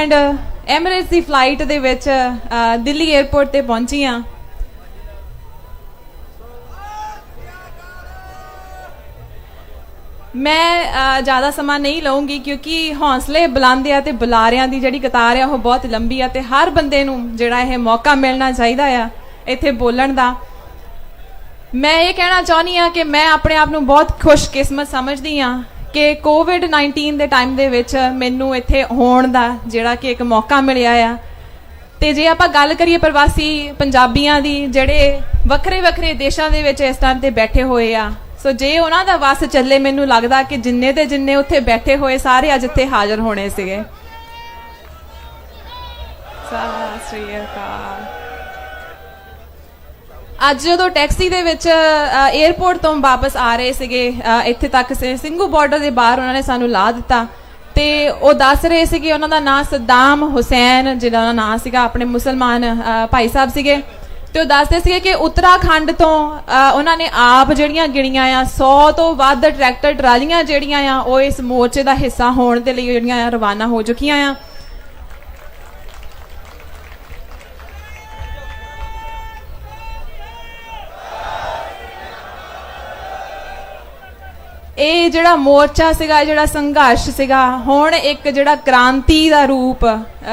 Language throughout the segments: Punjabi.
ਐਂਡ ਐਮਿਰੇਟਸ uh, ਦੀ ਫਲਾਈਟ ਦੇ ਵਿੱਚ uh, ਦਿੱਲੀ 에ਅਰਪੋਰਟ ਤੇ ਪਹੁੰਚੀ ਹਾਂ। ਮੈਂ ਜ਼ਿਆਦਾ ਸਮਾਂ ਨਹੀਂ ਲਵਾਂਗੀ ਕਿਉਂਕਿ ਹੌਸਲੇ ਬੁਲੰਦ ਆ ਤੇ ਬੁਲਾਰਿਆਂ ਦੀ ਜਿਹੜੀ ਕਤਾਰ ਆ, ਉਹ ਬਹੁਤ ਲੰਬੀ ਆ ਤੇ ਹਰ ਬੰਦੇ ਨੂੰ ਜਿਹੜਾ ਇਹ ਮੌਕਾ ਮਿਲਣਾ ਚਾਹੀਦਾ ਆ ਇੱਥੇ ਬੋਲਣ ਦਾ। ਮੈਂ ਇਹ ਕਹਿਣਾ ਚਾਹੁੰਦੀ ਆ ਕਿ ਮੈਂ ਆਪਣੇ ਆਪ ਨੂੰ ਬਹੁਤ ਖੁਸ਼ਕਿਸਮਤ ਸਮਝਦੀ ਆ ਕਿ ਕੋਵਿਡ 19 ਦੇ ਟਾਈਮ ਦੇ ਵਿੱਚ ਮੈਨੂੰ ਇੱਥੇ ਹੋਣ ਦਾ ਜਿਹੜਾ ਕਿ ਇੱਕ ਮੌਕਾ ਮਿਲਿਆ ਆ। ਤੇ ਜੇ ਆਪਾਂ ਗੱਲ ਕਰੀਏ ਪ੍ਰਵਾਸੀ ਪੰਜਾਬੀਆਂ ਦੀ, ਜਿਹੜੇ ਵੱਖਰੇ ਵੱਖਰੇ ਦੇਸ਼ਾਂ ਦੇ ਵਿੱਚ ਇਸ ਟਾਈਮ ਤੇ ਬੈਠੇ ਹੋਏ ਆ। ਸੋ ਜੇ ਉਹਨਾਂ ਦਾ ਵਸ ਚੱਲੇ, ਮੈਨੂੰ ਲੱਗਦਾ ਕਿ ਜਿੰਨੇ ਤੇ ਜਿੰਨੇ ਉੱਥੇ ਬੈਠੇ ਹੋਏ, ਸਾਰੇ ਅੱਜ ਇੱਥੇ ਹਾਜ਼ਰ ਹੋਣੇ ਸੀਗੇ। ਸਤਿ ਸ਼੍ਰੀ ਅਕਾਲ। ਅੱਜ ਜਦੋਂ ਟੈਕਸੀ ਦੇ ਵਿੱਚ 에ਅਰਪੋਰਟ ਤੋਂ ਵਾਪਸ ਆ ਰਹੇ ਸੀਗੇ ਇੱਥੇ ਤੱਕ ਸੇ- ਸਿੰਘੂ ਬਾਰਡਰ ਦੇ ਬਾਹਰ ਉਹਨਾਂ ਨੇ ਸਾਨੂੰ ਲਾ ਦਿੱਤਾ। ਤੇ ਉਹ ਦੱਸ ਰਹੇ ਸੀਗੇ ਉਹਨਾਂ ਦਾ ਨਾਮ ਸਦਾਮ ਹੁਸੈਨ, ਜਿਹਦਾ ਉਹਨਾਂ ਨਾਂ ਸੀਗਾ, ਆਪਣੇ ਮੁਸਲਮਾਨ ਭਾਈ ਸਾਹਿਬ ਸੀਗੇ। ਤੇ ਉਹ ਦੱਸਦੇ ਸੀਗੇ ਕਿ ਉੱਤਰਾਖੰਡ ਤੋਂ ਉਹਨਾਂ ਨੇ ਆਪ ਜਿਹੜੀਆਂ ਗਿਣੀਆਂ ਆ 100 ਤੋਂ ਵੱਧ ਟਰੈਕਟਰ, ਟਰਾਲੀਆਂ ਜਿਹੜੀਆਂ ਆ, ਉਹ ਇਸ ਮੋਰਚੇ ਦਾ ਹਿੱਸਾ ਹੋਣ ਦੇ ਲਈ ਜਿਹੜੀਆਂ ਆ ਰਵਾਨਾ ਹੋ ਚੁੱਕੀਆਂ ਆ। ਇਹ ਜਿਹੜਾ ਮੋਰਚਾ ਸੀਗਾ ਜਿਹੜਾ ਸੰਘਰਸ਼ ਸੀਗਾ, ਹੁਣ ਇੱਕ ਜਿਹੜਾ ਕ੍ਰਾਂਤੀ ਦਾ ਰੂਪ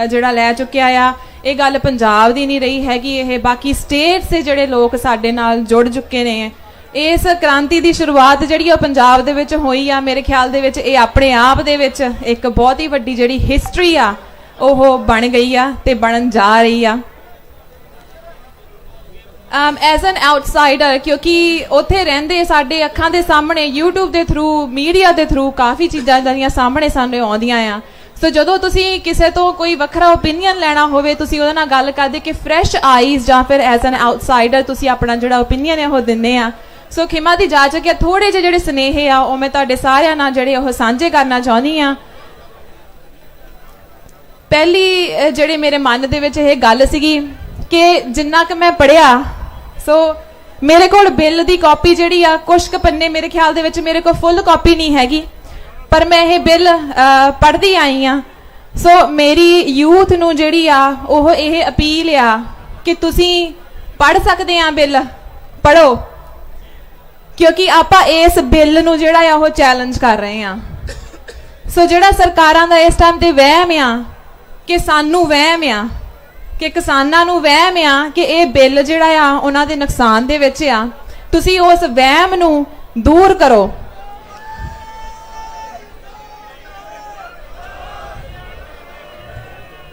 ਜਿਹੜਾ ਲੈ ਚੁੱਕਿਆ ਆ, ਇਹ ਗੱਲ ਪੰਜਾਬ ਦੀ ਨਹੀਂ ਰਹੀ ਹੈਗੀ, ਇਹ ਬਾਕੀ ਸਟੇਟਸ ਦੇ ਜਿਹੜੇ ਲੋਕ ਸਾਡੇ ਨਾਲ ਜੁੜ ਚੁੱਕੇ ਨੇ। ਇਸ ਕ੍ਰਾਂਤੀ ਦੀ ਸ਼ੁਰੂਆਤ ਜਿਹੜੀ ਉਹ ਪੰਜਾਬ ਦੇ ਵਿੱਚ ਹੋਈ ਆ, ਮੇਰੇ ਖਿਆਲ ਦੇ ਵਿੱਚ ਇਹ ਆਪਣੇ ਆਪ ਦੇ ਵਿੱਚ ਇੱਕ ਬਹੁਤ ਹੀ ਵੱਡੀ ਜਿਹੜੀ ਹਿਸਟਰੀ ਆ, ਉਹ ਬਣ ਗਈ ਆ ਤੇ ਬਣਨ ਜਾ ਰਹੀ ਆ। ਐਜ਼ ਐਨ ਆਊਟਸਾਈਡਰ ਕਿਉਂਕਿ ਉੱਥੇ ਰਹਿੰਦੇ ਸਾਡੇ ਅੱਖਾਂ ਦੇ ਸਾਹਮਣੇ, YouTube ਦੇ ਥਰੂ ਮੀਡੀਆ ਦੇ ਥਰੂ ਕਾਫੀ ਚੀਜ਼ਾਂ ਜਿਹੜੀਆਂ ਸਾਹਮਣੇ ਸਾਨੂੰ ਆਉਂਦੀਆਂ ਆ। ਸੋ ਜਦੋਂ ਤੁਸੀਂ ਕਿਸੇ ਤੋਂ ਕੋਈ ਵੱਖਰਾ ਓਪੀਨੀਅਨ ਲੈਣਾ ਹੋਵੇ, ਤੁਸੀਂ ਉਹਦੇ ਨਾਲ ਗੱਲ ਕਰਦੇ ਕਿ ਫਰੈਸ਼ ਆਈਜ਼ ਜਾਂ ਫਿਰ ਐਜ਼ ਐਨ ਆਊਟਸਾਈਡਰ ਤੁਸੀਂ ਆਪਣਾ ਜਿਹੜਾ ਓਪੀਨੀਅਨ ਹੈ ਉਹ ਦਿੰਦੇ ਆ। ਸੋ ਖਿਮਾ ਦੀ ਜਾਚ ਕਿ ਥੋੜੇ ਜਿਹੇ ਜਿਹੜੇ ਸਨੇਹ ਆ, ਉਹ ਮੈਂ ਤੁਹਾਡੇ ਸਾਰਿਆਂ ਨਾਲ ਜਿਹੜੇ ਉਹ ਸਾਂਝੇ ਕਰਨਾ ਚਾਹੁੰਦੀ ਆ। ਪਹਿਲੀ ਜਿਹੜੇ ਮੇਰੇ ਮਨ ਦੇ ਵਿੱਚ ਇਹ ਗੱਲ ਸੀਗੀ ਕਿ ਜਿੰਨਾ ਕਿ ਮੈਂ ਪੜਿਆ ਸੋ ਮੇਰੇ ਕੋਲ ਬਿੱਲ ਦੀ ਕਾਪੀ ਜਿਹੜੀ ਆ ਕੁਛ ਕੁ ਪੰਨੇ ਮੇਰੇ ਖਿਆਲ ਦੇ ਵਿੱਚ ਮੇਰੇ ਕੋਲ ਫੁੱਲ ਕਾਪੀ ਨਹੀਂ ਹੈਗੀ, ਪਰ ਮੈਂ ਇਹ ਬਿੱਲ ਪੜ੍ਹਦੀ ਆਈ ਆ। ਸੋ ਮੇਰੀ ਯੂਥ ਨੂੰ ਜਿਹੜੀ ਆ, ਉਹ ਇਹ ਅਪੀਲ ਆ ਕਿ ਤੁਸੀਂ ਪੜ੍ਹ ਸਕਦੇ ਆ ਬਿੱਲ ਪੜੋ ਕਿਉਂਕਿ ਆਪਾਂ ਇਸ ਬਿੱਲ ਨੂੰ ਜਿਹੜਾ ਆ, ਉਹ ਚੈਲੰਜ ਕਰ ਰਹੇ ਆ। ਸੋ ਜਿਹੜਾ ਸਰਕਾਰਾਂ ਦਾ ਇਸ ਟਾਈਮ ਤੇ ਵਹਿਮ ਆ, ਕਿ ਸਾਨੂੰ ਵਹਿਮ ਆ ਕਿ ਕਿਸਾਨਾਂ ਨੂੰ ਵਹਿਮ ਆ ਕਿ ਇਹ ਬਿੱਲ ਜਿਹੜਾ ਆ ਉਹਨਾਂ ਦੇ ਨੁਕਸਾਨ ਦੇ ਵਿੱਚ ਆ। ਤੁਸੀਂ ਉਸ ਵਹਿਮ ਨੂੰ ਦੂਰ ਕਰੋ।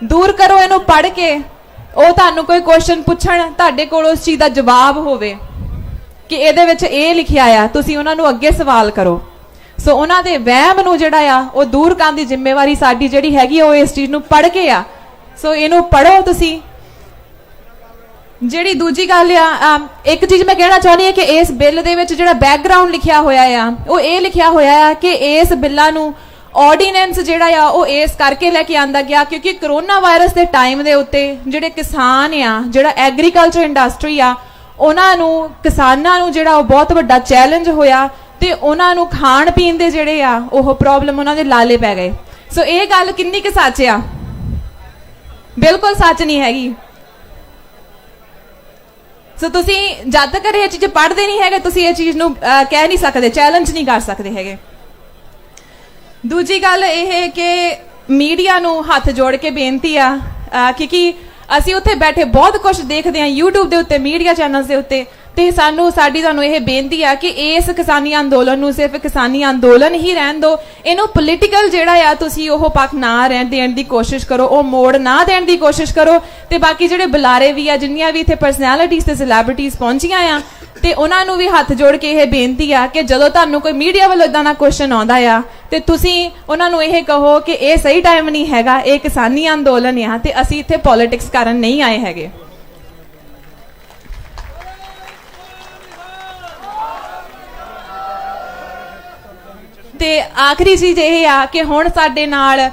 ਦੂਰ ਕਰੋ ਇਹਨੂੰ ਪੜ੍ਹ ਕੇ। ਉਹ ਤੁਹਾਨੂੰ ਕੋਈ ਕੁਐਸਚਨ ਪੁੱਛਣ ਤੁਹਾਡੇ ਕੋਲ ਉਸ ਚੀਜ਼ ਦਾ ਜਵਾਬ ਹੋਵੇ ਕਿ ਇਹਦੇ ਵਿੱਚ ਇਹ ਲਿਖਿਆ ਆ ਤੁਸੀਂ ਉਹਨਾਂ ਨੂੰ ਅੱਗੇ ਸਵਾਲ ਕਰੋ। ਸੋ ਉਹਨਾਂ ਦੇ ਵਹਿਮ ਨੂੰ ਜਿਹੜਾ ਆ ਉਹ ਦੂਰ ਕਰਨ ਦੀ ਜ਼ਿੰਮੇਵਾਰੀ ਸਾਡੀ ਜਿਹੜੀ ਹੈਗੀ ਆ, ਉਹ ਇਸ ਚੀਜ਼ ਨੂੰ ਪੜ੍ਹ ਕੇ ਆ। ਸੋ ਇਹਨੂੰ ਪੜੋ ਤੁਸੀਂ। ਜਿਹੜੀ ਦੂਜੀ ਗੱਲ ਆ ਇੱਕ ਚੀਜ਼ ਮੈਂ ਕਹਿਣਾ ਚਾਹੁੰਦੀ ਹਾਂ ਕਿ ਇਸ ਬਿੱਲ ਦੇ ਵਿੱਚ ਜਿਹੜਾ ਬੈਕਗ੍ਰਾਉਂਡ ਲਿਖਿਆ ਹੋਇਆ ਆ, ਉਹ ਇਹ ਲਿਖਿਆ ਹੋਇਆ ਆ ਕਿ ਇਸ ਬਿੱਲਾਂ ਨੂੰ ਆਰਡੀਨੈਂਸ ਜਿਹੜਾ ਆ, ਉਹ ਇਸ ਕਰਕੇ ਲੈ ਕੇ ਆਂਦਾ ਗਿਆ ਕਿਉਂਕਿ ਕਰੋਨਾ ਵਾਇਰਸ ਦੇ ਟਾਈਮ ਦੇ ਉੱਤੇ ਜਿਹੜੇ ਕਿਸਾਨ ਆ, ਜਿਹੜਾ ਐਗਰੀਕਲਚਰ ਇੰਡਸਟਰੀ ਆ, ਉਹਨਾਂ ਨੂੰ, ਕਿਸਾਨਾਂ ਨੂੰ ਜਿਹੜਾ ਉਹ ਬਹੁਤ ਵੱਡਾ ਚੈਲੰਜ ਹੋਇਆ ਤੇ ਉਹਨਾਂ ਨੂੰ ਖਾਣ ਪੀਣ ਦੇ ਜਿਹੜੇ ਆ, ਉਹ ਪ੍ਰੋਬਲਮ ਉਹਨਾਂ ਦੇ ਲਾਲੇ ਪੈ ਗਏ। ਸੋ ਇਹ ਗੱਲ ਕਿੰਨੀ ਕੁ ਸੱਚ ਆ? ਬਿਲਕੁਲ ਸੱਚ ਨਹੀਂ ਹੈਗੀ। ਸੋ ਤੁਸੀਂ ਜਦ ਤੱਕ ਇਹ ਚੀਜ਼ ਪੜ੍ਹਦੇ ਨਹੀਂ ਹੈਗੇ ਤੁਸੀਂ ਇਹ ਚੀਜ਼ ਨੂੰ ਅਹ, ਕਹਿ ਨਹੀਂ ਸਕਦੇ ਚੈਲੰਜ ਨਹੀਂ ਕਰ ਸਕਦੇ ਹੈਗੇ। ਦੂਜੀ ਗੱਲ ਇਹ ਕਿ ਮੀਡੀਆ ਨੂੰ ਹੱਥ ਜੋੜ ਕੇ ਬੇਨਤੀ ਆ ਕਿਉਂਕਿ ਅਸੀਂ ਉੱਥੇ ਬੈਠੇ ਬਹੁਤ ਕੁਝ ਦੇਖਦੇ ਆ YouTube ਦੇ ਉੱਤੇ ਮੀਡੀਆ ਚੈਨਲਸ ਦੇ ਉੱਤੇ। ਤੇ ਸਾਨੂੰ, ਸਾਡੀ ਤੁਹਾਨੂੰ ਇਹ ਬੇਨਤੀ ਆ ਕਿ ਇਸ ਕਿਸਾਨੀ ਅੰਦੋਲਨ ਨੂੰ ਸਿਰਫ ਕਿਸਾਨੀ ਅੰਦੋਲਨ ਹੀ ਰਹਿਣ ਦਿਓ। ਇਹਨੂੰ ਪੋਲੀਟੀਕਲ ਜਿਹੜਾ ਆ, ਤੁਸੀਂ ਉਹ ਪੱਖ ਨਾ ਰਹਿਣ ਦੇਣ ਦੀ ਕੋਸ਼ਿਸ਼ ਕਰੋ, ਉਹ ਮੋੜ ਨਾ ਦੇਣ ਦੀ ਕੋਸ਼ਿਸ਼ ਕਰੋ। ਤੇ ਬਾਕੀ ਜਿਹੜੇ ਬੁਲਾਰੇ ਵੀ ਆ, ਜਿੰਨੀਆਂ ਵੀ ਇੱਥੇ ਪਰਸਨੈਲਿਟੀਜ਼ ਤੇ ਸੈਲੀਬ੍ਰਿਟੀਜ਼ ਪਹੁੰਚੀਆਂ ਆ, ਤੇ ਉਹਨਾਂ ਨੂੰ ਵੀ ਹੱਥ ਜੋੜ ਕੇ ਇਹ ਬੇਨਤੀ ਆ ਕਿ ਜਦੋਂ ਤੁਹਾਨੂੰ ਕੋਈ ਮੀਡੀਆ ਵੱਲੋਂ ਇਦਾਂ ਦਾ ਕੁਐਸਚਨ ਆਉਂਦਾ ਆ, ਤੇ ਤੁਸੀਂ ਉਹਨਾਂ ਨੂੰ ਇਹ ਕਹੋ ਕਿ ਇਹ ਸਹੀ ਟਾਈਮ ਨਹੀਂ ਹੈਗਾ, ਇਹ ਕਿਸਾਨੀ ਅੰਦੋਲਨ ਆ, ਤੇ ਅਸੀਂ ਇੱਥੇ ਪੋਲਿਟਿਕਸ ਕਰਨ ਨਹੀਂ ਆਏ ਹੈਗੇ। ਤੇ ਆਖਰੀ ਚੀਜ਼ ਇਹ ਆ ਕਿ ਹੁਣ ਸਾਡੇ ਨਾਲ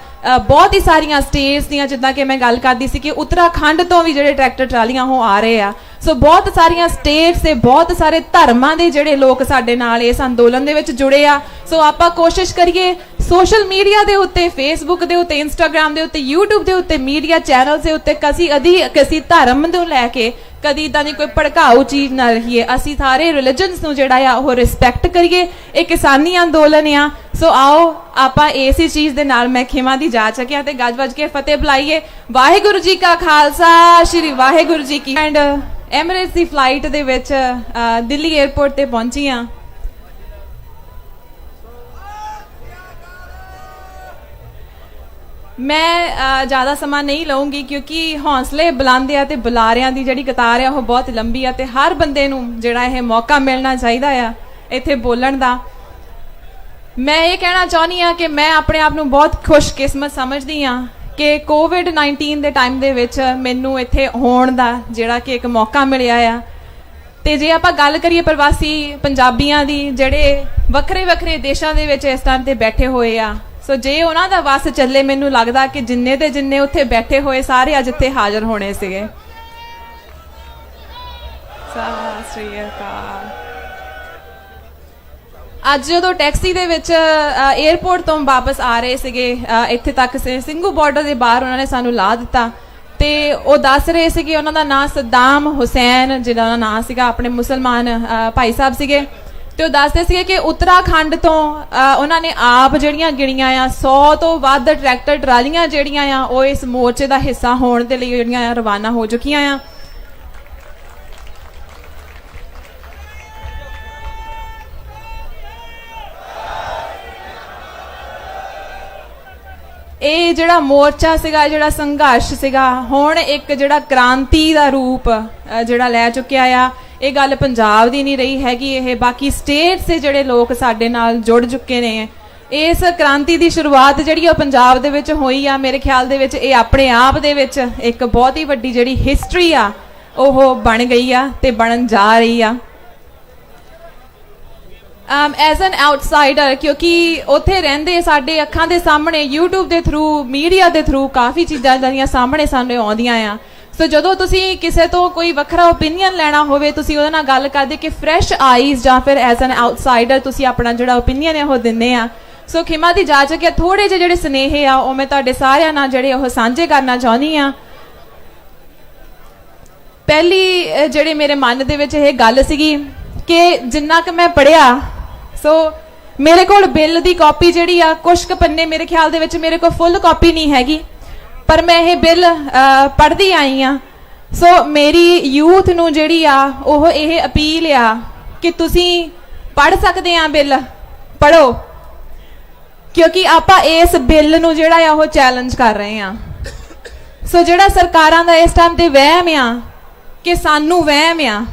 ਬਹੁਤ ਹੀ ਸਾਰੀਆਂ ਸਟੇਟਸ ਦੀਆਂ, ਜਿੱਦਾਂ ਕਿ ਮੈਂ ਗੱਲ ਕਰਦੀ ਸੀ ਕਿ ਉੱਤਰਾਖੰਡ ਤੋਂ ਵੀ ਜਿਹੜੇ ਟਰੈਕਟਰ ਟਰਾਲੀਆਂ ਉਹ ਆ ਰਹੇ ਆ। ਸੋ ਬਹੁਤ ਸਾਰੀਆਂ ਸਟੇਟਸ ਤੇ ਬਹੁਤ ਸਾਰੇ ਧਰਮਾਂ ਦੇ ਜਿਹੜੇ ਲੋਕ ਸਾਡੇ ਨਾਲ ਇਸ ਅੰਦੋਲਨ ਦੇ ਵਿੱਚ ਜੁੜੇ ਆ। ਸੋ ਆਪਾਂ ਕੋਸ਼ਿਸ਼ ਕਰੀਏ ਸੋਸ਼ਲ ਮੀਡੀਆ ਦੇ ਉੱਤੇ ਫੇਸਬੁੱਕ ਦੇ ਉੱਤੇ ਇੰਸਟਾਗ੍ਰam ਦੇ ਉੱਤੇ, YouTube ਦੇ ਉੱਤੇ ਮੀਡੀਆ ਚੈਨਲਸ ਦੇ ਉੱਤੇ, ਕਸੀ ਅਧੀ ਕਦੀ ਧਰਮ ਨੂੰ ਲੈ ਕੇ ਕਦੀ ਇਦਾਂ ਦੀ ਕੋਈ ਭੜਕਾਊ ਚੀਜ਼ ਨਾ ਰਹੀਏ। ਅਸੀਂ ਸਾਰੇ ਰਿਲੀਜੀਅਨਸ ਨੂੰ ਜਿਹੜਾ ਆ, ਉਹ ਰਿਸਪੈਕਟ ਕਰੀਏ। ਇਹ ਕਿਸਾਨੀ ਅੰਦੋਲਨ ਆ। ਸੋ ਆਓ, ਆਪਾਂ ਇਸੇ ਚੀਜ਼ ਦੇ ਨਾਲ ਮੈਂ ਖਿਮਾ ਦੀ ਜਾ ਸਕਿਆ ਤੇ ਗੱਜ ਵੱਜ ਕੇ ਫਤਿਹ ਬੁਲਾਈਏ। ਵਾਹਿਗੁਰੂ ਜੀ ਕਾ ਖਾਲਸਾ, ਸ੍ਰੀ ਵਾਹਿਗੁਰੂ ਜੀ ਕੀ ਐਂਡ ਐਮਿਰੇਟਸ ਦੀ ਫਲਾਈਟ ਦੇ ਵਿੱਚ ਦਿੱਲੀ 에ਅਰਪੋਰਟ ਤੇ ਪਹੁੰਚੀ ਆ। ਮੈਂ ਜ਼ਿਆਦਾ ਸਮਾਂ ਨਹੀਂ ਲਵਾਂਗੀ ਕਿਉਂਕਿ ਹੌਸਲੇ ਬੁਲੰਦ ਆ ਤੇ ਬੁਲਾਰਿਆਂ ਦੀ ਜਿਹੜੀ ਕਤਾਰ ਆ, ਉਹ ਬਹੁਤ ਲੰਬੀ ਆ ਤੇ ਹਰ ਬੰਦੇ ਨੂੰ ਜਿਹੜਾ ਇਹ ਮੌਕਾ ਮਿਲਣਾ ਚਾਹੀਦਾ ਆ ਇੱਥੇ ਬੋਲਣ ਦਾ। ਮੈਂ ਇਹ ਕਹਿਣਾ ਚਾਹੁੰਦੀ ਆ ਕਿ ਮੈਂ ਆਪਣੇ ਆਪ ਨੂੰ ਬਹੁਤ ਖੁਸ਼ਕਿਸਮਤ ਸਮਝਦੀ ਆ ਕਿ ਕੋਵਿਡ-19 ਦੇ ਟਾਈਮ ਦੇ ਵਿੱਚ ਮੈਨੂੰ ਇੱਥੇ ਹੋਣ ਦਾ ਜਿਹੜਾ ਕਿ ਇੱਕ ਮੌਕਾ ਮਿਲਿਆ ਆ। ਤੇ ਜੇ ਆਪਾਂ ਗੱਲ ਕਰੀਏ ਪ੍ਰਵਾਸੀ ਪੰਜਾਬੀਆਂ ਦੀ, ਜਿਹੜੇ ਵੱਖਰੇ ਵੱਖਰੇ ਦੇਸ਼ਾਂ ਦੇ ਵਿੱਚ ਇਸ ਟਾਈਮ ਤੇ ਬੈਠੇ ਹੋਏ ਆ ਸੋ ਜੇ ਉਹਨਾਂ ਦਾ ਵਸ ਚੱਲੇ, ਮੈਨੂੰ ਲੱਗਦਾ ਕਿ ਜਿੰਨੇ ਤੇ ਜਿੰਨੇ ਉੱਥੇ ਬੈਠੇ ਹੋਏ, ਸਾਰੇ ਅੱਜ ਇੱਥੇ ਹਾਜ਼ਰ ਹੋਣੇ ਸੀਗੇ। ਸਤਿ ਸ਼੍ਰੀ ਅਕਾਲ। ਅੱਜ ਜਦੋਂ ਟੈਕਸੀ ਦੇ ਵਿੱਚ 에ਅਰਪੋਰਟ ਤੋਂ ਵਾਪਸ ਆ ਰਹੇ ਸੀਗੇ ਇੱਥੇ ਤੱਕ ਸੇ, ਸਿੰਘੂ ਬਾਰਡਰ ਦੇ ਬਾਹਰ ਉਹਨਾਂ ਨੇ ਸਾਨੂੰ ਲਾ ਦਿੱਤਾ। ਤੇ ਉਹ ਦੱਸ ਰਹੇ ਸੀ ਕਿ ਉਹਨਾਂ ਦਾ ਨਾਂ ਸਦਾਮ ਹੁਸੈਨ ਜਿਹੜਾ ਦਾ ਨਾਮ ਸੀਗਾ ਆਪਣੇ ਮੁਸਲਮਾਨ ਭਾਈ ਸਾਹਿਬ ਸੀਗੇ। ਤੇ ਉਹ ਦੱਸਦੇ ਸੀਗੇ ਕਿ ਉੱਤਰਾਖੰਡ ਤੋਂ ਅ, ਉਹਨਾਂ ਨੇ ਆਪ ਜਿਹੜੀਆਂ ਗਿਣੀਆਂ ਆ 100 ਤੋਂ ਵੱਧ ਟਰੈਕਟਰ ਟਰਾਲੀਆਂ ਜਿਹੜੀਆਂ ਆ ਉਹ ਇਸ ਮੋਰਚੇ ਦਾ ਹਿੱਸਾ ਹੋਣ ਦੇ ਲਈ ਜਿਹੜੀਆਂ ਆ ਰਵਾਨਾ ਹੋ ਚੁੱਕੀਆਂ ਆ। ਇਹ ਜਿਹੜਾ ਮੋਰਚਾ ਸੀਗਾ ਜਿਹੜਾ ਸੰਘਰਸ਼ ਸੀਗਾ ਹੁਣ ਇੱਕ ਜਿਹੜਾ ਕ੍ਰਾਂਤੀ ਦਾ ਰੂਪ ਜਿਹੜਾ ਲੈ ਚੁੱਕਿਆ ਆ। ਇਹ ਗੱਲ ਪੰਜਾਬ ਦੀ ਨਹੀਂ ਰਹੀ ਹੈਗੀ, ਇਹ ਬਾਕੀ ਸਟੇਟਸ ਦੇ ਜਿਹੜੇ ਲੋਕ ਸਾਡੇ ਨਾਲ ਜੁੜ ਚੁੱਕੇ ਨੇ। ਇਸ ਕ੍ਰਾਂਤੀ ਦੀ ਸ਼ੁਰੂਆਤ ਜਿਹੜੀ ਉਹ ਪੰਜਾਬ ਦੇ ਵਿੱਚ ਹੋਈ ਆ, ਮੇਰੇ ਖਿਆਲ ਦੇ ਵਿੱਚ ਇਹ ਆਪਣੇ ਆਪ ਦੇ ਵਿੱਚ ਇੱਕ ਬਹੁਤ ਹੀ ਵੱਡੀ ਜਿਹੜੀ ਹਿਸਟਰੀ ਆ, ਉਹ ਬਣ ਗਈ ਆ ਤੇ ਬਣਨ ਜਾ ਰਹੀ ਆ। um ਐਜ਼ ਐਨ ਆਊਟਸਾਈਡਰ ਕਿਉਂਕਿ ਉੱਥੇ ਰਹਿੰਦੇ ਸਾਡੇ ਅੱਖਾਂ ਦੇ ਸਾਹਮਣੇ YouTube ਦੇ ਥਰੂ ਮੀਡੀਆ ਦੇ ਥਰੂ ਕਾਫੀ ਚੀਜ਼ਾਂ ਜਿਹੜੀਆਂ ਸਾਹਮਣੇ ਸਾਨੂੰ ਆਉਂਦੀਆਂ ਆ। ਸੋ ਜਦੋਂ ਤੁਸੀਂ ਕਿਸੇ ਤੋਂ ਕੋਈ ਵੱਖਰਾ ਓਪੀਨੀਅਨ ਲੈਣਾ ਹੋਵੇ ਤੁਸੀਂ ਉਹਦੇ ਨਾਲ ਗੱਲ ਕਰਦੇ ਕਿ ਫਰੈਸ਼ ਆਈਜ਼ ਜਾਂ ਫਿਰ ਐਜ਼ ਐਨ ਆਊਟਸਾਈਡਰ ਤੁਸੀਂ ਆਪਣਾ ਜਿਹੜਾ ਓਪੀਨੀਅਨ ਹੈ ਉਹ ਦਿੰਦੇ ਆ। ਸੋ ਖਿਮਾ ਦੀ ਜਾ ਕੇ ਥੋੜੇ ਜਿਹੇ ਜਿਹੜੇ ਸਨੇਹ ਆ ਉਹ ਮੈਂ ਤੁਹਾਡੇ ਸਾਰਿਆਂ ਨਾਲ ਜਿਹੜੇ ਉਹ ਸਾਂਝੇ ਕਰਨਾ ਚਾਹੁੰਦੀ ਆ। ਪਹਿਲੀ ਅਹ, ਜਿਹੜੇ ਮੇਰੇ ਮਨ ਦੇ ਵਿੱਚ ਇਹ ਗੱਲ ਸੀਗੀ ਕਿ ਜਿੰਨਾ ਕਿ ਮੈਂ ਪੜਿਆ ਸੋ ਮੇਰੇ ਕੋਲ ਬਿੱਲ ਦੀ ਕਾਪੀ ਜਿਹੜੀ ਆ ਕੁਝ ਕੁ ਪੰਨੇ ਮੇਰੇ ਖਿਆਲ ਦੇ ਵਿੱਚ ਮੇਰੇ ਕੋਲ ਫੁੱਲ ਕਾਪੀ ਨਹੀਂ ਹੈਗੀ। ਪਰ ਮੈਂ ਇਹ ਬਿੱਲ ਪੜ੍ਹਦੀ ਆਈ ਆ। ਸੋ ਮੇਰੀ ਯੂਥ ਨੂੰ ਜਿਹੜੀ ਆ, ਉਹ ਇਹ ਅਪੀਲ ਆ ਕਿ ਤੁਸੀਂ ਪੜ੍ਹ ਸਕਦੇ ਆ ਬਿੱਲ ਪੜੋ ਕਿਉਂਕਿ ਆਪਾਂ ਇਸ ਬਿੱਲ ਨੂੰ ਜਿਹੜਾ ਆ, ਉਹ ਚੈਲੰਜ ਕਰ ਰਹੇ ਆ। ਸੋ ਜਿਹੜਾ ਸਰਕਾਰਾਂ ਦਾ ਇਸ ਟਾਈਮ ਤੇ ਵਹਿਮ ਆ, ਕਿ ਸਾਨੂੰ ਵਹਿਮ ਆ,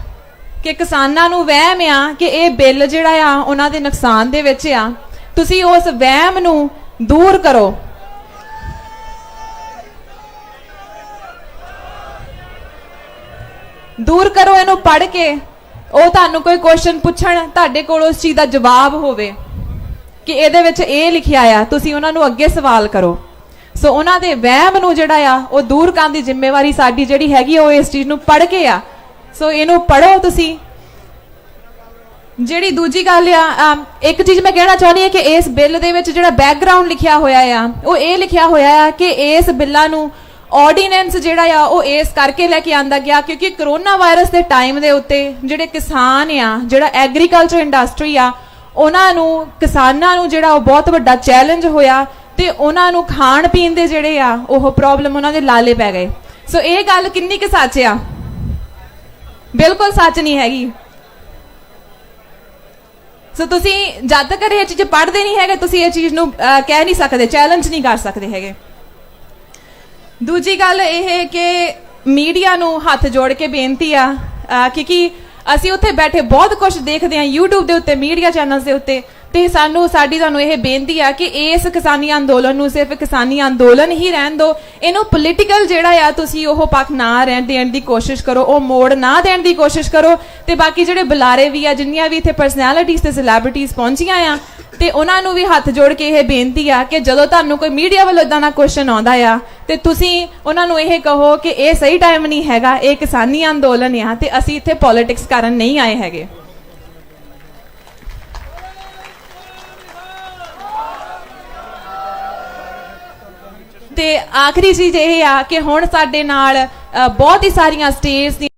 ਕਿ ਕਿਸਾਨਾਂ ਨੂੰ ਵਹਿਮ ਆ ਕਿ ਇਹ ਬਿੱਲ ਜਿਹੜਾ ਆ, ਉਹਨਾਂ ਦੇ ਨੁਕਸਾਨ ਦੇ ਵਿੱਚ ਆ, ਤੁਸੀਂ ਉਸ ਵਹਿਮ ਨੂੰ ਦੂਰ ਕਰੋ। ਦੂਰ ਕਰੋ ਇਹਨੂੰ ਪੜ੍ਹ ਕੇ। ਉਹ ਤੁਹਾਨੂੰ ਕੋਈ ਕੁਐਸਚਨ ਪੁੱਛਣ ਤੁਹਾਡੇ ਕੋਲ ਉਸ ਚੀਜ਼ ਦਾ ਜਵਾਬ ਹੋਵੇ ਕਿ ਇਹਦੇ ਵਿੱਚ ਇਹ ਲਿਖਿਆ ਆ ਤੁਸੀਂ ਉਹਨਾਂ ਨੂੰ ਅੱਗੇ ਸਵਾਲ ਕਰੋ। ਸੋ ਉਹਨਾਂ ਦੇ ਵਹਿਮ ਨੂੰ ਜਿਹੜਾ ਆ ਉਹ ਦੂਰ ਕਰਨ ਦੀ ਜ਼ਿੰਮੇਵਾਰੀ ਸਾਡੀ ਜਿਹੜੀ ਹੈਗੀ ਆ, ਉਹ ਇਸ ਚੀਜ਼ ਨੂੰ ਪੜ੍ਹ ਕੇ ਆ। ਸੋ ਇਹਨੂੰ ਪੜ੍ਹੋ ਤੁਸੀਂ। ਜਿਹੜੀ ਦੂਜੀ ਗੱਲ ਆ ਇੱਕ ਚੀਜ਼ ਮੈਂ ਕਹਿਣਾ ਚਾਹੁੰਦੀ ਹਾਂ ਕਿ ਇਸ ਬਿੱਲ ਦੇ ਵਿੱਚ ਜਿਹੜਾ ਬੈਕਗ੍ਰਾਉਂਡ ਲਿਖਿਆ ਹੋਇਆ ਆ ਉਹ ਇਹ ਲਿਖਿਆ ਹੋਇਆ ਆ ਕਿ ਇਸ ਬਿੱਲਾਂ ਨੂੰ ਆਰਡੀਨੈਂਸ ਜਿਹੜਾ ਆ, ਉਹ ਇਸ ਕਰਕੇ ਲੈ ਕੇ ਆਂਦਾ ਗਿਆ ਕਿਉਂਕਿ ਕਰੋਨਾ ਵਾਇਰਸ ਦੇ ਟਾਈਮ ਦੇ ਉੱਤੇ ਜਿਹੜੇ ਕਿਸਾਨ ਆ, ਜਿਹੜਾ ਐਗਰੀਕਲਚਰ ਇੰਡਸਟਰੀ ਆ, ਉਹਨਾਂ ਨੂੰ, ਕਿਸਾਨਾਂ ਨੂੰ ਜਿਹੜਾ ਉਹ ਬਹੁਤ ਵੱਡਾ ਚੈਲੰਜ ਹੋਇਆ ਤੇ ਉਹਨਾਂ ਨੂੰ ਖਾਣ ਪੀਣ ਦੇ ਜਿਹੜੇ ਆ, ਉਹ ਪ੍ਰੋਬਲਮ ਉਹਨਾਂ ਦੇ ਲਾਲੇ ਪੈ ਗਏ। ਸੋ ਇਹ ਗੱਲ ਕਿੰਨੀ ਕੁ ਸੱਚ ਆ? ਬਿਲਕੁਲ ਸੱਚ ਨਹੀਂ ਹੈਗੀ। ਸੋ ਤੁਸੀਂ ਜਦ ਤੱਕ ਇਹ ਚੀਜ਼ ਪੜ੍ਹਦੇ ਨਹੀਂ ਹੈਗੇ, ਤੁਸੀਂ ਇਹ ਚੀਜ਼ ਨੂੰ ਕਹਿ ਨਹੀਂ ਸਕਦੇ ਚੈਲੰਜ ਨਹੀਂ ਕਰ ਸਕਦੇ ਹੈਗੇ। ਦੂਜੀ ਗੱਲ ਇਹ ਕਿ ਮੀਡੀਆ ਨੂੰ ਹੱਥ ਜੋੜ ਕੇ ਬੇਨਤੀ ਆ ਕਿਉਂਕਿ ਅਸੀਂ ਉੱਥੇ ਬੈਠੇ ਬਹੁਤ ਕੁਝ ਦੇਖਦੇ ਆ YouTube ਦੇ ਉੱਤੇ, ਮੀਡੀਆ ਚੈਨਲਸ ਦੇ ਉੱਤੇ, ਤੇ ਸਾਨੂੰ, ਸਾਡੀ ਤੁਹਾਨੂੰ ਇਹ ਬੇਨਤੀ ਆ ਕਿ ਇਸ ਕਿਸਾਨੀ ਅੰਦੋਲਨ ਨੂੰ ਸਿਰਫ ਕਿਸਾਨੀ ਅੰਦੋਲਨ ਹੀ ਰਹਿਣ ਦਿਓ। ਇਹਨੂੰ ਪੋਲੀਟੀਕਲ ਜਿਹੜਾ ਆ, ਤੁਸੀਂ ਉਹ ਪੱਖ ਨਾ ਰਹਿਣ ਦੇਣ ਦੀ ਕੋਸ਼ਿਸ਼ ਕਰੋ, ਉਹ ਮੋੜ ਨਾ ਦੇਣ ਦੀ ਕੋਸ਼ਿਸ਼ ਕਰੋ, ਤੇ ਬਾਕੀ ਜਿਹੜੇ ਬੁਲਾਰੇ ਵੀ ਆ, ਜਿੰਨੀਆਂ ਵੀ ਇੱਥੇ ਪਰਸਨੈਲਿਟੀਜ਼ ਤੇ ਸੈਲੀਬ੍ਰਿਟੀਜ਼ ਪਹੁੰਚੀਆਂ ਆ ਤੇ ਉਹਨਾਂ ਨੂੰ ਵੀ ਹੱਥ ਜੋੜ ਕੇ ਇਹ ਬੇਨਤੀ ਆ ਕਿ ਜਦੋਂ ਤੁਹਾਨੂੰ ਕੋਈ ਮੀਡੀਆ ਵੱਲੋਂ ਇਦਾਂ ਦਾ ਕੁਐਸਚਨ ਆਉਂਦਾ ਆ, ਤੇ ਤੁਸੀਂ ਉਹਨਾਂ ਨੂੰ ਇਹ ਕਹੋ ਕਿ ਇਹ ਸਹੀ ਟਾਈਮ ਨਹੀਂ ਹੈਗਾ, ਇਹ ਕਿਸਾਨੀ ਅੰਦੋਲਨ ਆ ਤੇ ਅਸੀਂ ਇੱਥੇ ਪੋਲਿਟਿਕਸ ਕਰਨ ਨਹੀਂ ਆਏ ਹੈਗੇ। ਤੇ ਆਖਰੀ ਚੀਜ਼ ਇਹ ਆ ਕਿ ਹੁਣ ਸਾਡੇ ਨਾਲ ਬਹੁਤ ਹੀ ਸਾਰੀਆਂ ਸਟੇਟਸ